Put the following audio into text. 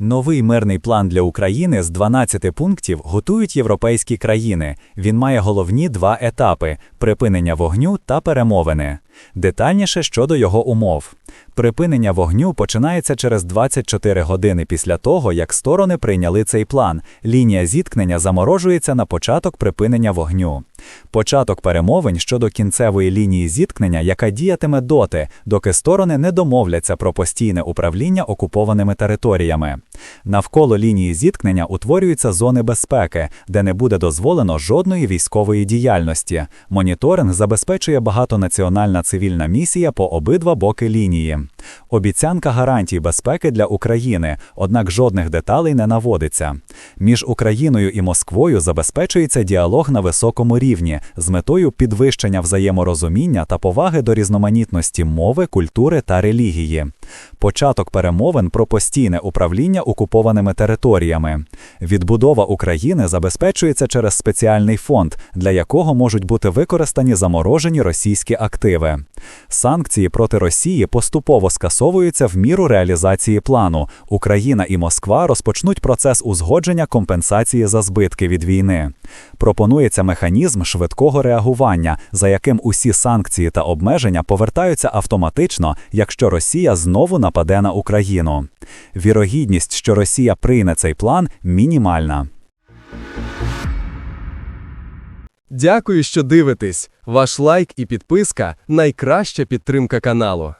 Новий мирний план для України з 12 пунктів готують європейські країни. Він має головні два етапи: припинення вогню та перемовини. Детальніше щодо його умов. Припинення вогню починається через 24 години після того, як сторони прийняли цей план. Лінія зіткнення заморожується на початок припинення вогню. Початок перемовин щодо кінцевої лінії зіткнення, яка діятиме доти, доки сторони не домовляться про постійне управління окупованими територіями. Навколо лінії зіткнення утворюються зони безпеки, де не буде дозволено жодної військової діяльності. Моніторинг забезпечує багатонаціональна цивільна місія по обидва боки лінії. Обіцянка гарантій безпеки для України, однак жодних деталей не наводиться. Між Україною і Москвою забезпечується діалог на високому рівні з метою підвищення взаєморозуміння та поваги до різноманітності мови, культури та релігії. Початок перемовин про постійне управління окупованими територіями. Відбудова України забезпечується через спеціальний фонд, для якого можуть бути використані заморожені російські активи. Санкції проти Росії поступово скасовуються в міру реалізації плану. Україна і Москва розпочнуть процес узгодження компенсації за збитки від війни. Пропонується механізм швидкого реагування, за яким усі санкції та обмеження повертаються автоматично, якщо Росія знову нападе на Україну. Вірогідність, що Росія прийме цей план, мінімальна. Дякую, що дивитесь. Ваш лайк і підписка найкраща підтримка каналу.